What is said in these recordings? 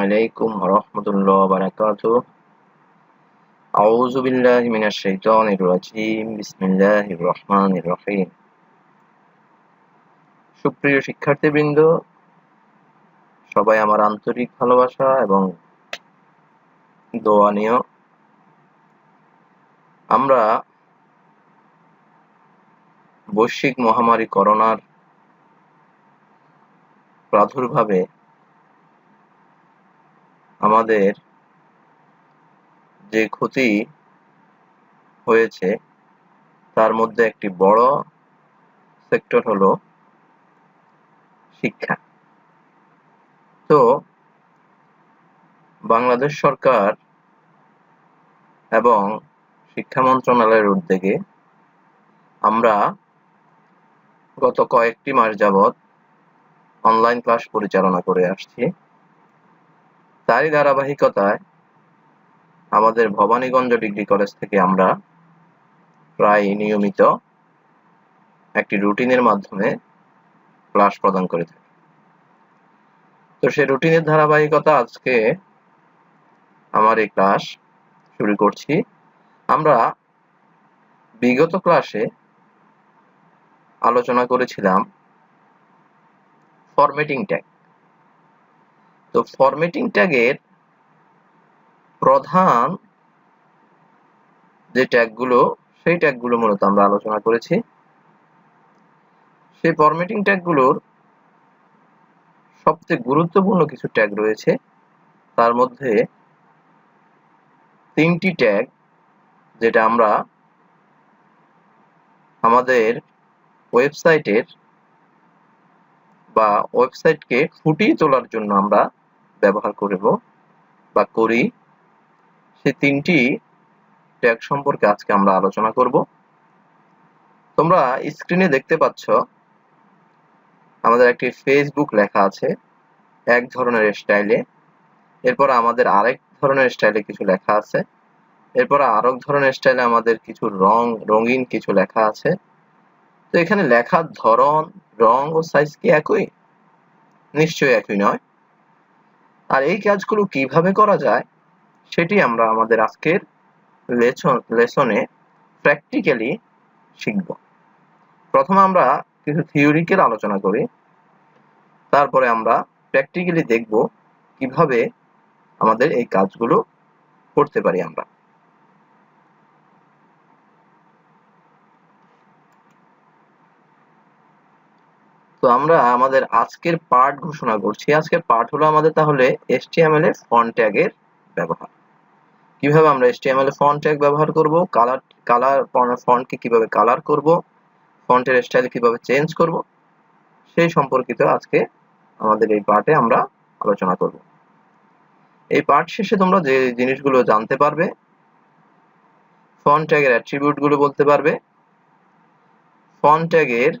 السلام عليكم ورحمة الله وبركاته أعوذ بالله من الشيطان الرجيم بسم الله الرحمن الرحيم সুপ্রিয় শিক্ষার্থীবৃন্দ সবাই আমার আন্তরিক ভালোবাসা এবং দোয়া নিও আমরা বৈশ্বিক মহামারী করোনার প্রাদুর্ভাবে আমাদের যে ক্ষতি হয়েছে, তার মধ্যে একটি বড় সেক্টর হলো শিক্ষা। তো বাংলাদেশ সরকার এবং শিক্ষা মন্ত্রণালয়ের উদ্যোগে আমরা গত কয়েকটি মাস যাবৎ অনলাইন ক্লাস পরিচালনা করে আসছি। তারই ধারাবাহিকতায় আমাদের ভবানীগঞ্জ ডিগ্রি কলেজ থেকে আমরা প্রায় নিয়মিত একটি রুটিনের মাধ্যমে ক্লাস প্রদান করে থাকি। তো সেই রুটিনের ধারাবাহিকতা আজকে আমার এই ক্লাস শুরু করছি। আমরা বিগত ক্লাসে আলোচনা করেছিলাম ফরম্যাটিং ট্যাগ তো ফরম্যাটিং ট্যাগের প্রধান যে ট্যাগগুলো সেই ট্যাগগুলো মূলত আমরা আলোচনা করেছি। সেই ফরম্যাটিং ট্যাগগুলোর সবচেয়ে গুরুত্বপূর্ণ কিছু ট্যাগ রয়েছে। তার মধ্যে তিনটি ট্যাগ যেটা আমরা আমাদের ওয়েবসাইটের বা ওয়েবসাইটকে ফুটিয়ে তোলার জন্য আমরা ব্যবহার করব বা করি সেই তিনটি ট্যাগ সম্পর্কে আজকে আমরা আলোচনা করব। তোমরা স্ক্রিনে দেখতে পাচ্ছ, আমাদের একটি ফেসবুক লেখা আছে এক ধরনের স্টাইলে। এরপর আমাদের আরেক ধরনের স্টাইলে কিছু লেখা আছে। এরপর আরেক ধরনের স্টাইলে আমাদের কিছু রং, রঙিন কিছু লেখা আছে। তো এখানে লেখার ধরন, রং ও সাইজ কি একই? নিশ্চয়ই একই নয়। আর এই কাজগুলো কীভাবে করা যায়, সেটি আমরা আমাদের আজকের লেসন প্র্যাকটিক্যালি শিখব। প্রথমে আমরা কিছু থিওরিক্যাল আলোচনা করি, তারপরে আমরা প্র্যাকটিক্যালি দেখব কীভাবে আমাদের এই কাজগুলো করতে পারি আমরা। তো আমরা আমাদের আজকের পার্ট ঘোষণা করছি। আজকের পার্ট হলো আমাদের তাহলে HTML এর ফন্ট ট্যাগের ব্যবহার। কীভাবে আমরা HTML এ ফন্ট ট্যাগ ব্যবহার করব? কালার কালার ফন্টকে কীভাবে কালার করব? ফন্টের স্টাইল কীভাবে চেঞ্জ করব? সেই সম্পর্কিত আজকে আমাদের এই পার্টে আমরা আলোচনা করব। এই পার্ট শেষে তোমরা যে জিনিসগুলো জানতে পারবে ফন্ট ট্যাগের অ্যাট্রিবিউটগুলো বলতে পারবে। ফন্ট ট্যাগের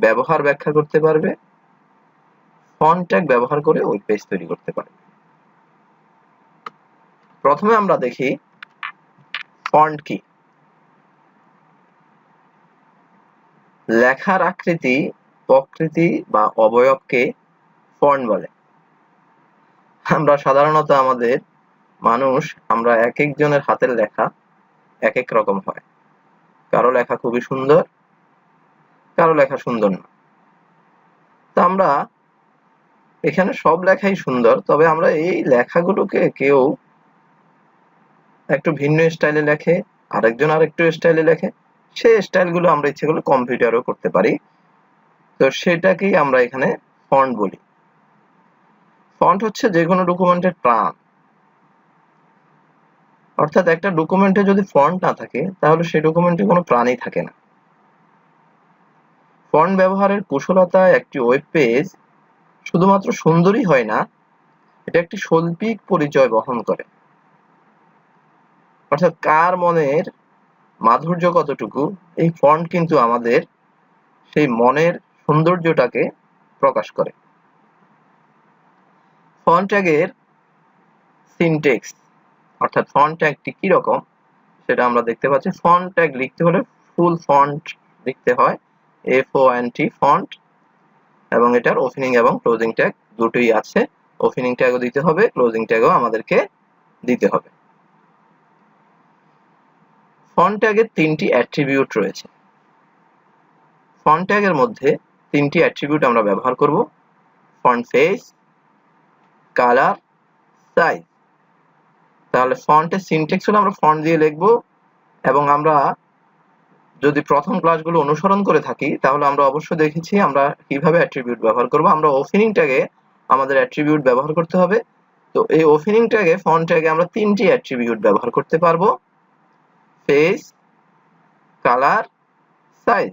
ব্যবহার ব্যাখ্যা করতে পারবে ফন্ট ট্যাগ ব্যবহার করে ওয়েব পেজ তৈরি করতে পারবে। প্রথমে আমরা দেখি ফন্ট কি। লেখার আকৃতি প্রকৃতি বা অবয়বকে ফন্ট বলে। আমরা সাধারণত আমাদের মানুষ, আমরা এক একজনের হাতের লেখা এক এক রকম হয়। কারও লেখা খুবই সুন্দর কারও লেখা সুন্দর না। তা আমরা এখানে সব লেখাই সুন্দর, তবে আমরা এই লেখাগুলোকে কেউ একটু ভিন্ন স্টাইলে লেখে, আরেকজন আরেকটু স্টাইলে লেখে, সেই স্টাইলগুলো আমরা ইচ্ছে করলে কম্পিউটারও করতে পারি। তো সেটাকেই আমরা এখানে ফন্ট বলি। ফন্ট হচ্ছে যে কোনো ডকুমেন্টের প্রাণ। অর্থাৎ একটা ডকুমেন্টে যদি ফন্ট না থাকে, তাহলে সেই ডকুমেন্টে কোনো প্রাণই থাকে না। ফন্ট ব্যবহারের কুশলতা একটি ওয়েব পেজ শুধুমাত্র সুন্দরই হয় না, এটা একটি শৈল্পিক পরিচয় বহন করে। অর্থাৎ কার মনের মাধুর্য কতটুকু, এই ফন্ট কিন্তু আমাদের সেই মনের সৌন্দর্যটাকে প্রকাশ করে। ফন্ট ট্যাগের সিনটেক্স অর্থাৎ ফন্ট ট্যাগটি কি রকম, সেটা আমরা দেখতে পাচ্ছি। ফন্ট ট্যাগ লিখতে হলে ফুল ফন্ট লিখতে হয়। F O N T font এবং এটার ওপেনিং এবং ক্লোজিং ট্যাগ দুটোই আছে। ওপেনিং ট্যাগও দিতে হবে ক্লোজিং ট্যাগও আমাদেরকে দিতে হবে। ফন্ট ট্যাগের তিনটি অ্যাট্রিবিউট রয়েছে। ফন্ট ট্যাগের মধ্যে তিনটি অ্যাট্রিবিউট আমরা ব্যবহার করব। ফন্ট ফেস কালার সাইজ তাহলে ফন্টের সিনটেক্স হলো আমরা ফন্ট দিয়ে লিখব, এবং আমরা যদি প্রথম ক্লাসগুলো অনুসরণ করে থাকি, তাহলে আমরা অবশ্যই দেখেছি আমরা কীভাবে অ্যাট্রিবিউট ব্যবহার করব। আমরা ওপেনিং ট্যাগে আমাদের অ্যাট্রিবিউট ব্যবহার করতে হবে। তো এই ওপেনিং ট্যাগে ফন্ট ট্যাগে আমরা তিনটি অ্যাট্রিবিউট ব্যবহার করতে পারব। ফেস কালার সাইজ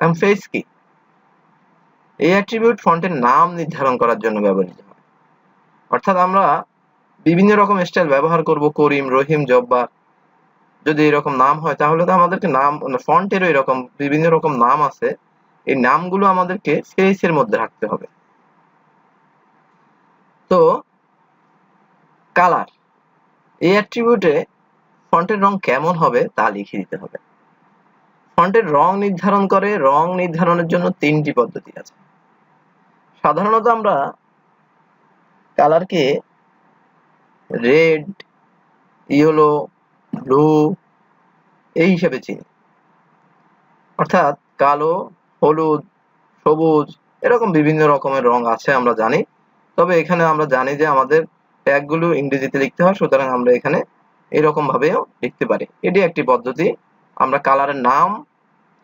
এবং ফেস কি? এই অ্যাট্রিবিউট ফন্টের নাম নির্ধারণ করার জন্য ব্যবহৃত হয়। অর্থাৎ আমরা বিভিন্ন রকম স্টাইল ব্যবহার করব। করিম, রহিম, জব্বার। যদি এরকম নাম হয়, তাহলে তো আমাদেরকে নাম ফন্টেরও এরকম বিভিন্ন রকম নাম আছে। এই নামগুলো আমাদেরকে ফেসের মধ্যে রাখতে হবে। তো কালার এই অ্যাট্রিবিউটে ফন্টের রং কেমন হবে তা লিখে দিতে হবে। ফন্টের রং নির্ধারণ করে, রং নির্ধারণের জন্য তিনটি পদ্ধতি আছে। সাধারণত আমরা কালারকে রেড ইয়েলো ব্লু, এই হিসেবে চিনি। অর্থাৎ কালো, হলুদ, সবুজ, এরকম বিভিন্ন রকমের রং আছে, আমরা জানি। তবে এখানে আমরা জানি যে আমাদের ট্যাগগুলো ইংরেজিতে লিখতে হয়, সুতরাং আমরা এখানে এরকম ভাবেও লিখতে পারি। এটি একটি পদ্ধতি। আমরা কালারের নাম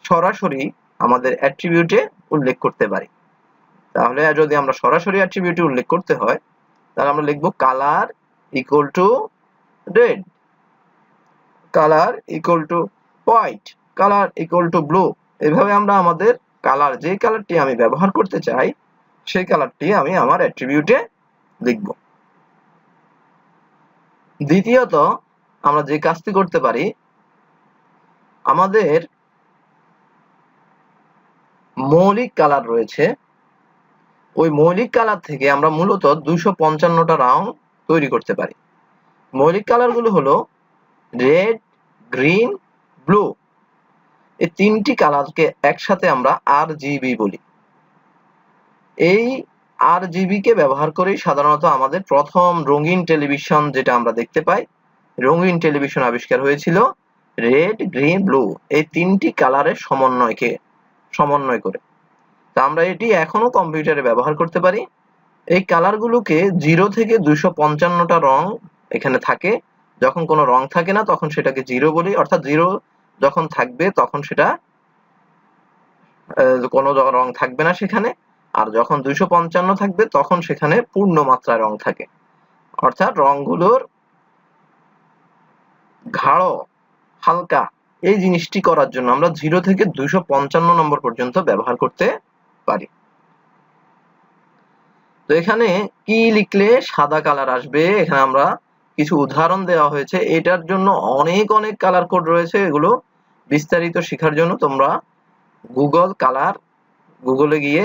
সরাসরি আমাদের অ্যাট্রিবিউটে উল্লেখ করতে পারি। তাহলে যদি আমরা সরাসরি অ্যাট্রিবিউটে উল্লেখ করতে হয়, তাহলে আমরা লিখব colour equal to red colour equal to white colour equal to blue এভাবে আমরা আমাদের কালার যে কালারটি আমি ব্যবহার করতে চাই, সেই কালারটি আমি আমার অ্যাট্রিবিউটে লিখব। দ্বিতীয়ত, আমরা যে কাজটি করতে পারি, আমাদের মৌলিক কালার রয়েছে। ওই মৌলিক কালার থেকে আমরা মূলত দুশো পঞ্চান্নটা রং তৈরি করতে পারি। মৌলিক কালারগুলো হলো রেড গ্রিন, ব্লু। এই তিনটি কালারকে একসাথে আমরা আর জিবি বলি। এই আর জিবি কে ব্যবহার করেই সাধারণত আমাদের প্রথম রঙিন টেলিভিশন যেটা আমরা দেখতে পাই, রঙিন টেলিভিশন আবিষ্কার হয়েছিল রেড, গ্রিন, ব্লু। এই তিনটি কালারের সমন্বয়কে, সমন্বয় করে। তা আমরা এটি এখনও কম্পিউটারে ব্যবহার করতে পারি। এই কালারগুলোকে জিরো থেকে দুইশো পঞ্চান্নটা রং এখানে থাকে। যখন কোনো রং থাকে না, তখন সেটাকে জিরো বলি। অর্থাৎ জিরো যখন থাকবে, তখন সেটা কোনো রং থাকবে না সেখানে। আর যখন দুইশো পঞ্চান্ন থাকবে, তখন সেখানে পূর্ণ মাত্রায় রং থাকে। অর্থাৎ রংগুলোর গাঢ় হালকা, এই জিনিসটি করার জন্য আমরা জিরো থেকে দুইশো পঞ্চান্ন নম্বর পর্যন্ত ব্যবহার করতে পারি। তো এখানে কি লিখলে সাদা কালার আসবে? এখানে আমরা কিছু উদাহরণ দেওয়া হয়েছে। এটার জন্য অনেক অনেক কালার কোড রয়েছে। এগুলো বিস্তারিত শেখার জন্য তোমরা গুগল কালার গুগলে গিয়ে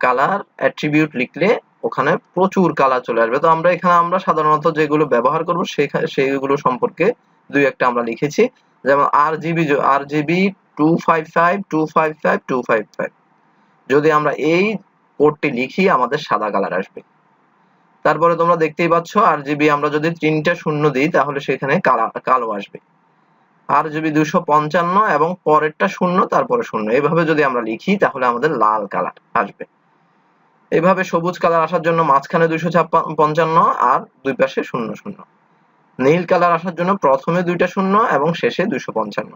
কালার অ্যাট্রিবিউট লিখলে ওখানে প্রচুর কালার চলে আসবে। তো আমরা এখানে আমরা সাধারণত যেগুলো ব্যবহার করব সেগুলো সম্পর্কে দুই একটা আমরা লিখেছি। যেমন R G B R G B two five five two five five two five five যদি আমরা এই কোডটি লিখি, আমাদের সাদা কালার আসবে। তারপরে তোমরা দেখতেই পাচ্ছ আর জিবি আমরা যদি তিনটা শূন্য দিই, তাহলে সেখানে কালো আসবে। আর জিবি দুশো পঞ্চান্ন এবং পরেরটা শূন্য, তারপরে শূন্য। এইভাবে যদি আমরা লিখি, তাহলে আমাদের লাল কালার আসবে। এভাবে সবুজ কালার আসার জন্য মাঝখানে দুইশো পঞ্চান্ন আর দুই পাশে শূন্য শূন্য। নীল কালার আসার জন্য প্রথমে দুইটা শূন্য এবং শেষে দুইশো পঞ্চান্ন।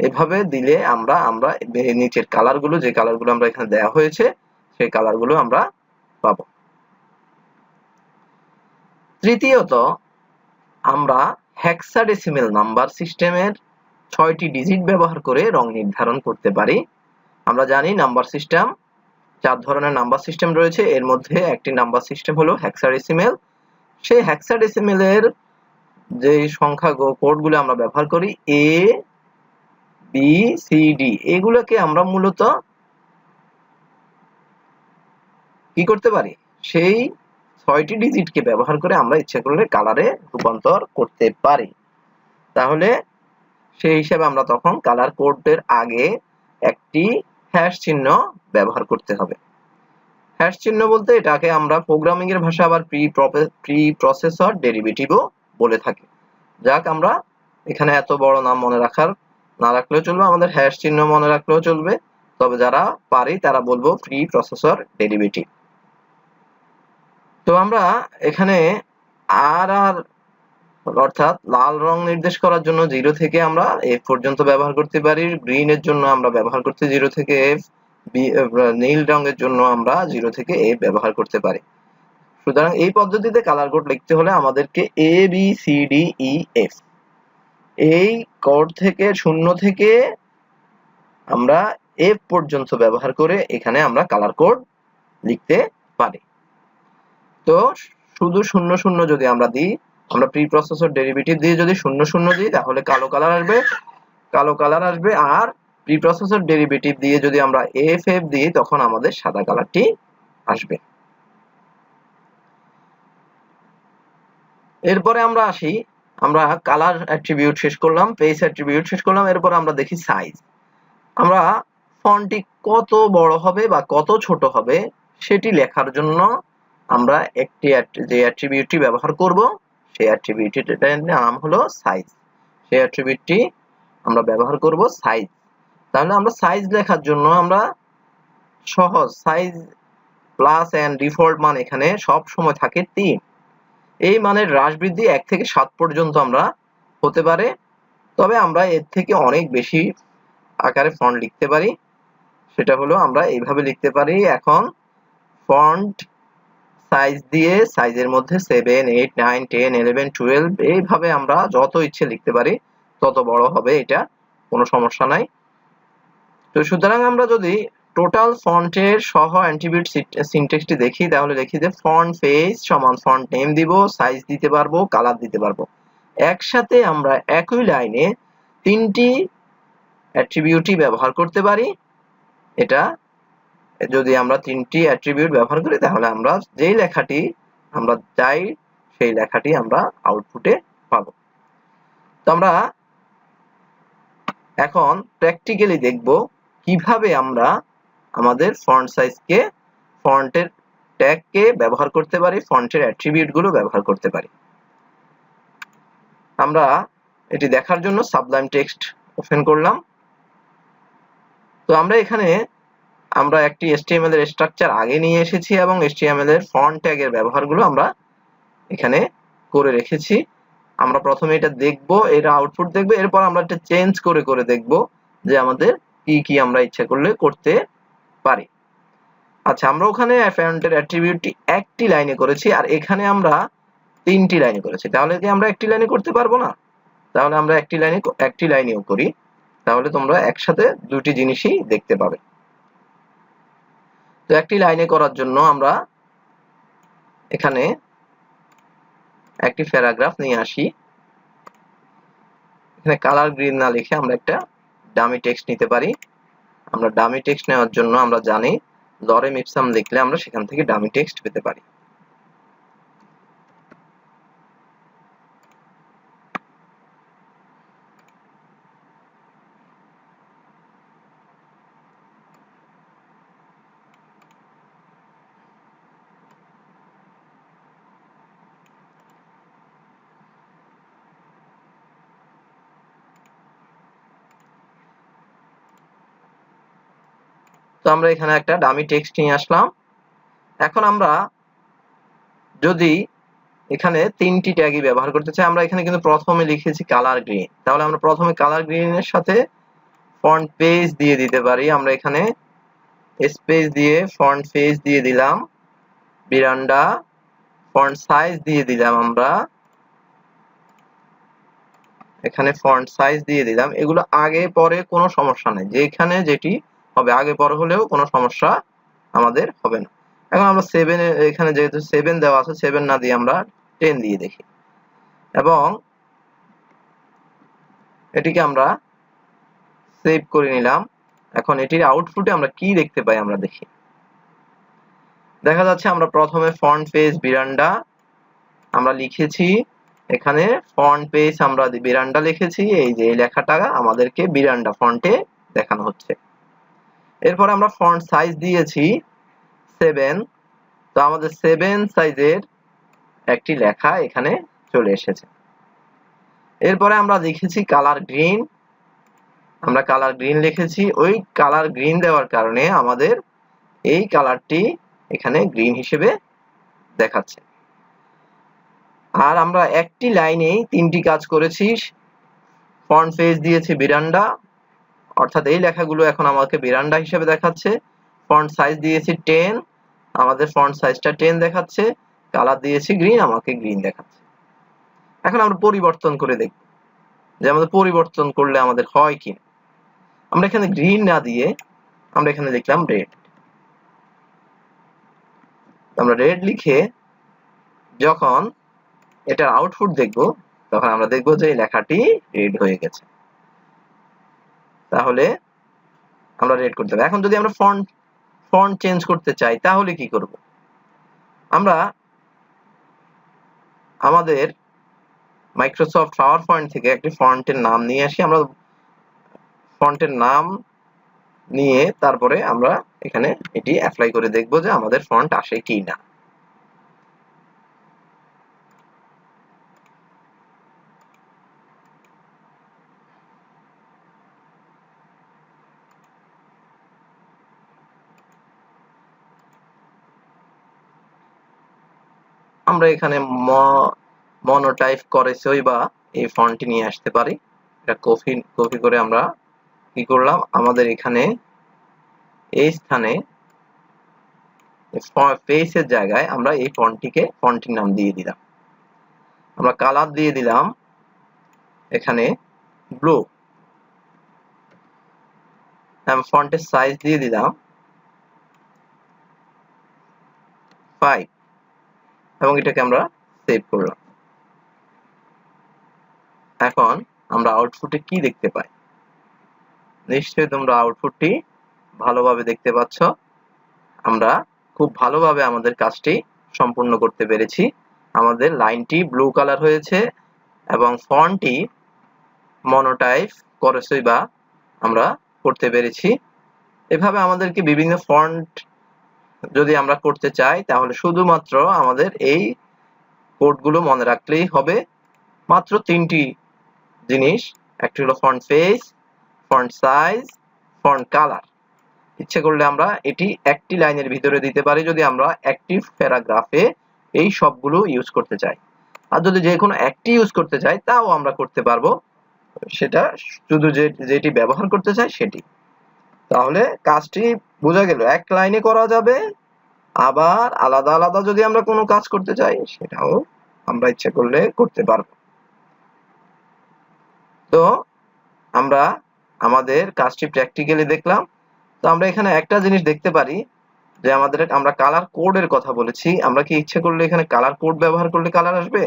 এভাবে দিলে আমরা আমরা নিচের কালারগুলো, যে কালারগুলো আমরা এখানে দেওয়া হয়েছে, সেই কালারগুলো আমরা পাবো। তৃতীয়ত, আমরা হেক্সাডেসিমেল নাম্বার সিস্টেমের ছয়টি ডিজিট ব্যবহার করে রং নির্ধারণ করতে পারি। আমরা জানি নাম্বার সিস্টেম চার ধরনের নাম্বার সিস্টেম রয়েছে। এর মধ্যে একটি নাম্বার সিস্টেম হলো হেক্সাডেসিমেল সেই হেক্সাডেসিমেলের যে সংখ্যা কোডগুলো আমরা ব্যবহার করি এ বি সি ডি এগুলোকে আমরা মূলত কি করতে পারি? সেই ছয়টি ডিজিটকে ব্যবহার করে আমরা ইচ্ছা করলে কালারে রূপান্তর করতে পারি। তাহলে সেই হিসাবে আমরা তখন কালার কোডের আগে একটি হ্যাশ চিহ্ন ব্যবহার করতে হবে। হ্যাশ চিহ্ন বলতে এটাকে আমরা প্রোগ্রামিং এর ভাষা আবার প্রি প্রি প্রসেসর ডেরিভেটিভও বলে থাকি। যাক, আমরা এখানে এত বড় নাম মনে রাখার না রাখলেও চলবে, আমাদের হ্যাশ চিহ্ন মনে রাখলেও চলবে। তবে যারা পারি, তারা বলব প্রি প্রসেসর ডেরিভেটিভ তো আমরা এখানে আর আর অর্থাৎ লাল রং নির্দেশ করার জন্য জিরো থেকে আমরা এফ পর্যন্ত ব্যবহার করতে পারি। গ্রিন এর জন্য আমরা ব্যবহার করতে জিরো থেকে এফ। নীল রঙের জন্য আমরা জিরো থেকে এফ ব্যবহার করতে পারি। সুতরাং এই পদ্ধতিতে কালার কোড লিখতে হলে আমাদেরকে A B C D E F এই কোড থেকে শূন্য থেকে আমরা এফ পর্যন্ত ব্যবহার করে এখানে আমরা কালার কোড লিখতে পারি। তো শুধু শূন্য শূন্য যদি আমরা দিই, আমরা প্রি প্রসেসর ডেরিভেটিভ দিয়ে যদি শূন্য শূন্য দিই, তাহলে কালো কালার আসবে, কালো কালার আসবে, আর প্রি প্রসেসর ডেরিভেটিভ দিয়ে যদি আমরা এফ এফ দিই, তখন আমাদের সাদা কালারটি আসবে। এরপরে আমরা আসি, আমরা কালার অ্যাট্রিবিউট শেষ করলাম পেজ অ্যাট্রিবিউট শেষ করলাম, এরপর আমরা দেখি সাইজ আমরা ফন্টটি কত বড় হবে বা কত ছোট হবে, সেটি লেখার জন্য আমরা একটি যে অ্যাট্রিবিউটটি ব্যবহার করব, সেই অ্যাট্রিবিউটটির নাম হলো সাইজ সেই অ্যাট্রিবিউটটি আমরা ব্যবহার করব সাইজ তাহলে আমরা সাইজ লেখার জন্য আমরা সহজ সাইজ প্লাস এন্ড ডিফল্ট মান এখানে সব সময় থাকে তিন। এই মানের হ্রাস বৃদ্ধি এক থেকে সাত পর্যন্ত আমরা হতে পারে। তবে আমরা এর থেকে অনেক বেশি আকারে ফন্ট লিখতে পারি। সেটা হলো আমরা এইভাবে লিখতে পারি। এখন ফন্ট সাইজ দিয়ে সাইজের মধ্যে seven eight nine ten eleven twelve এইভাবে আমরা যত ইচ্ছে লিখতে পারি, তত বড় হবে এটা, কোনো সমস্যা নাই। তো সুতরাং আমরা যদি টোটাল ফন্টের সহ অ্যান্টিবিউট সিনটেক্সটি দেখি, তাহলে দেখি যে ফন্ট ফেস সমান ফন্ট নেম দিব সাইজ দিতে পারব কালার দিতে পারব। একসাথে আমরা একই লাইনে তিনটি অ্যাট্রিবিউটই ব্যবহার করতে পারি, এটা যদি আমরা তিনটি অ্যাট্রিবিউট ব্যবহার করি, তাহলে আমরা যেই লেখাটি আমরা চাই, সেই লেখাটি আমরা আউটপুটে পাবো। তো আমরা এখন প্র্যাকটিক্যালি দেখব কীভাবে আমরা আমাদের ফন্ট সাইজকে ফন্টের ট্যাগকে ব্যবহার করতে পারি, ফন্টের অ্যাট্রিবিউটগুলো ব্যবহার করতে পারি। আমরা এটি দেখার জন্য সাবলাইম টেক্সট ওপেন করলাম। তো আমরা এখানে আমরা একটি HTML এর স্ট্রাকচার আগে নিয়ে এসেছি এবং HTML এর ফন্ট ট্যাগের ব্যবহারগুলো আমরা এখানে করে রেখেছি। আমরা প্রথমে এটা দেখব, এর আউটপুট দেখব, এরপর আমরা এটা চেঞ্জ করে করে দেখব যে আমাদের কি কি আমরা ইচ্ছা করলে করতে পারি। আচ্ছা আমরা ওখানে ফন্টের অ্যাট্রিবিউটটি একটি লাইনে করেছি আর এখানে আমরা তিনটি লাইনে করেছি। তাহলে কি আমরা একটি লাইনে করতে পারব না? তাহলে আমরা একটি লাইনে একটি লাইনেও করি। তাহলে তোমরা একসাথে দুটি জিনিসই দেখতে পাবে। তো একটি লাইনে করার জন্য আমরা এখানে একটি প্যারাগ্রাফ নিয়ে আসি। এখানে কালার গ্রিন না লিখে আমরা একটা ডামি টেক্সট নিতে পারি। আমরা ডামি টেক্সট নেওয়ার জন্য আমরা জানি লরেম ইপসাম লিখলে আমরা সেখান থেকে ডামি টেক্সট পেতে পারি। তো আমরা এখানে একটা ডামি টেক্সট নিয়ে আসলাম। এখন আমরা যদি এখানে তিনটি ট্যাগই ব্যবহার করতে চাই, আমরা এখানে কিন্তু প্রথমে লিখেছি কালার গ্রিন তাহলে আমরা প্রথমে কালার গ্রিনের সাথে ফন্ট পেজ দিয়ে দিতে পারি। আমরা এখানে স্পেস দিয়ে ফন্ট পেজ দিয়ে দিলাম। বিরান্ডা ফন্ট সাইজ দিয়ে দিলাম আমরা। এখানে ফন্ট সাইজ দিয়ে দিলাম। এগুলো আগে পরে কোনো সমস্যা নেই। যেখানে যেটি হবে। আগে পরে হলেও কোনো সমস্যা আমাদের হবে না। এখন আমরা সেভেন এখানে যেহেতু সেভেন দেওয়া আছে সেভেন না দিয়ে আমরা টেন দিয়ে দেখি। এবং এটিকে আমরা সেভ করে নিলাম। এখন এটির আউটপুটে আমরা কি দেখতে পাই আমরা দেখি। দেখা যাচ্ছে আমরা প্রথমে ফ্রন্ট পেজ বিরান্ডা আমরা লিখেছি। এখানে ফ্রন্ট পেজ আমরা বিরান্ডা লিখেছি। এই যে এই লেখাটা আমাদেরকে বিরান্ডা ফন্টে দেখানো হচ্ছে। এরপর আমরা ফন্ট সাইজ দিয়েছি সেভেন তো আমাদের সেভেন সাইজের একটি লেখা এখানে চলে এসেছে। এরপরে আমরা লিখেছি কালার গ্রিন আমরা কালার গ্রিন লিখেছি। ওই কালার গ্রিন দেওয়ার কারণে আমাদের এই কালারটি এখানে গ্রিন হিসেবে দেখাচ্ছে। আর আমরা একটি লাইনেই তিনটি কাজ করেছি। ফন্ট পেজ দিয়েছি বিরান্ডা। অর্থাৎ এই লেখাগুলো এখন আমাকে বেরান্ডা হিসেবে দেখাচ্ছে। ফন্ট সাইজ দিয়েছি টেন, আমাদের ফন্ট সাইজটা টেন দেখাচ্ছে, কালার দিয়েছি গ্রিন, আমাকে গ্রিন দেখাচ্ছে। এখন আমরা পরিবর্তন করে দেখব যে আমাদের পরিবর্তন করলে আমাদের হয় কি আমরা এখানে গ্রিন না দিয়ে আমরা এখানে লিখলাম রেড। আমরা রেড লিখে যখন এটার আউটপুট দেখব, তখন আমরা দেখব যে এই লেখাটি রেড হয়ে গেছে। তাহলে আমরা রেড করতে হবে এখন যদি আমরা ফন্ট ফন্ট চেঞ্জ করতে চাই, তাহলে কি করব? আমরা আমাদের মাইক্রোসফট পাওয়ার পয়েন্ট থেকে একটি ফন্টের নাম নিয়ে আসি। আমরা ফন্টের নাম নিয়ে তারপরে আমরা এখানে এটি অ্যাপ্লাই করে দেখব যে আমাদের ফন্ট আসে কি না আমরা এখানে মনোটাইপ করেছই বা এই ফন্টটি নিয়ে আসতে পারি। এটা কপি কপি করে আমরা কি করলাম? আমাদের এখানে এই স্থানে পেজের জায়গায় আমরা এই ফন্টটিকে ফন্টটির নাম দিয়ে দিলাম। আমরা কালার দিয়ে দিলাম এখানে ব্লু ফন্টের সাইজ দিয়ে দিলাম ফাইভ এবং এটাকে আমরা সেভ করলাম। এখন আমরা আউটপুটে কি দেখতে পাই? নিশ্চয়ই তোমরা আউটপুটটি ভালোভাবে দেখতে পাচ্ছ। আমরা খুব ভালোভাবে আমাদের কাজটি সম্পূর্ণ করতে পেরেছি। আমাদের লাইনটি ব্লু কালার হয়েছে এবং ফন্টটি মনোটাইপ করসই বা আমরা করতে পেরেছি। এভাবে আমাদেরকে বিভিন্ন ফন্ট যদি আমরা করতে চাই, তাহলে শুধুমাত্র আমাদের এই কোডগুলো মনে রাখলেই হবে। মাত্র তিনটি জিনিস, একটি হলো font face font size font colour ইচ্ছে করলে আমরা এটি একটি লাইনের ভিতরে দিতে পারি যদি আমরা একটি প্যারাগ্রাফে এই সবগুলো ইউজ করতে চাই। আর যদি যে কোনো একটি ইউজ করতে চাই, তাও আমরা করতে পারব। সেটা শুধু যে যেটি ব্যবহার করতে চাই, সেটি। তাহলে কাজটি বোঝা গেল, এক লাইনে করা যাবে, আবার আলাদা আলাদা যদি আমরা কোনো কাজ করতে চাই, সেটাও আমরা ইচ্ছা করলে করতে পারব। তো আমরা আমাদের কাজটি প্র্যাকটিক্যালি দেখলাম। তো আমরা এখানে একটা জিনিস দেখতে পারি, যে আমাদের আমরা কালার কোডের কথা বলেছি। আমরা কি ইচ্ছে করলে এখানে কালার কোড ব্যবহার করলে কালার আসবে?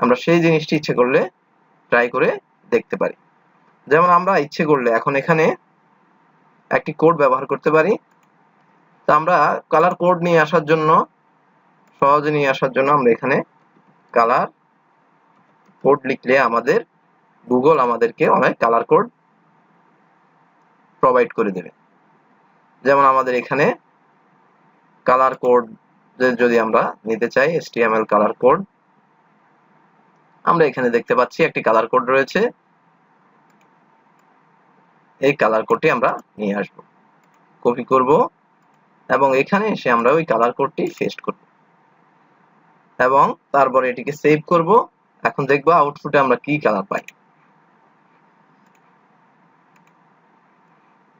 আমরা সেই জিনিসটি ইচ্ছে করলে ট্রাই করে দেখতে পারি। যেমন আমরা ইচ্ছে করলে এখন এখানে একটি কোড ব্যবহার করতে পারি। তো আমরা কালার কোড নিয়ে আসার জন্য, সহজে নিয়ে আসার জন্য আমরা এখানে কালার কোড লিখলে আমাদের গুগল আমাদেরকে অনেক কালার কোড প্রোভাইড করে দেবে। যেমন আমাদের এখানে কালার কোড যদি আমরা নিতে চাই এসটিএমএল কালার কোড আমরা এখানে দেখতে পাচ্ছি একটি কালার কোড রয়েছে। এই কালার কোডটি আমরা নিয়ে আসব। কপি করব এবং এখানে এসে আমরা ওই কালার কোডটি পেস্ট করব। এবং তারপরে এটিকে সেভ করব। এখন দেখব আউটপুটে আমরা কি কালার পাই।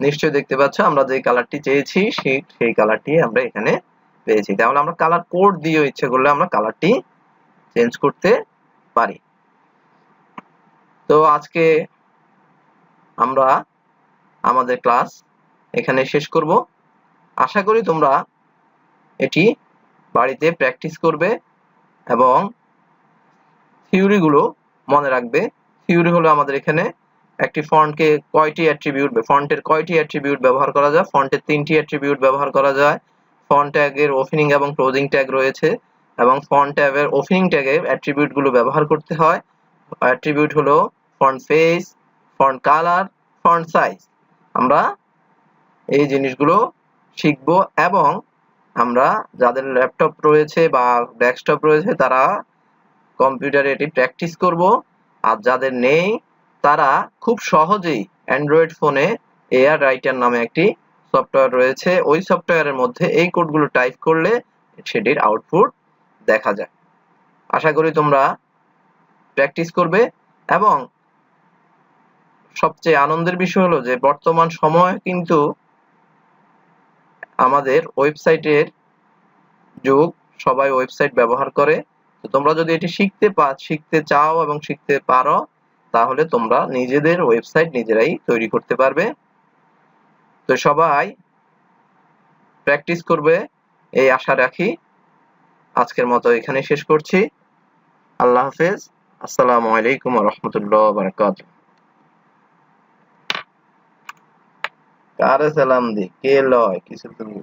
নিশ্চয়ই দেখতে পাচ্ছ, আমরা যে কালারটি চেয়েছি, সেই সেই কালারটি আমরা এখানে পেয়েছি। তাহলে আমরা কালার কোড দিয়ে ইচ্ছে করলে আমরা কালারটি চেঞ্জ করতে পারি। তো আজকে আমরা আমাদের ক্লাস এখানে শেষ করব। আশা করি তোমরা এটি বাড়িতে প্র্যাকটিস করবে এবং থিওরিগুলো মনে রাখবে। থিওরি হলো আমাদের এখানে একটি ফন্টকে কয়টি অ্যাট্রিবিউট ফন্টের কয়টি অ্যাট্রিবিউট ব্যবহার করা যায়? ফন্টের তিনটি অ্যাট্রিবিউট ব্যবহার করা যায়। ফন্ট ট্যাগের ওপেনিং এবং ক্লোজিং ট্যাগ রয়েছে এবং ফন্ট ট্যাগের ওপেনিং ট্যাগে অ্যাট্রিবিউটগুলো ব্যবহার করতে হয়। অ্যাট্রিবিউট হলো font face font colour font size আমরা এই জিনিসগুলো শিখব এবং আমরা যাদের ল্যাপটপ রয়েছে বা ডেস্কটপ রয়েছে তারা কম্পিউটারে এটি প্র্যাকটিস করব। আর যাদের নেই, তারা খুব সহজেই অ্যান্ড্রয়েড ফোনে এয়ার রাইটার নামে একটি সফটওয়্যার রয়েছে। ওই সফটওয়্যারের মধ্যে এই কোডগুলো টাইপ করলে সেটির আউটপুট দেখা যায়। আশা করি তোমরা প্র্যাকটিস করবে এবং সবচেয়ে আনন্দের বিষয় হলো যে, বর্তমান সময় কিন্তু আমাদের ওয়েবসাইটের যুগ, সবাই ওয়েবসাইট ব্যবহার করে। তো তোমরা যদি এটি শিখতে পা, শিখতে চাও এবং শিখতে পারো, তাহলে তোমরা নিজেদের ওয়েবসাইট নিজেরাই তৈরি করতে পারবে। তো সবাই প্র্যাকটিস করবে, এই আশা রাখি। আজকের মতো এখানে শেষ করছি। আল্লাহ হাফেজ। আসসালামু আলাইকুম রহমতুল্লাহ বারকাত কারে সালাম দি? কে লয়? কিছু তুমি?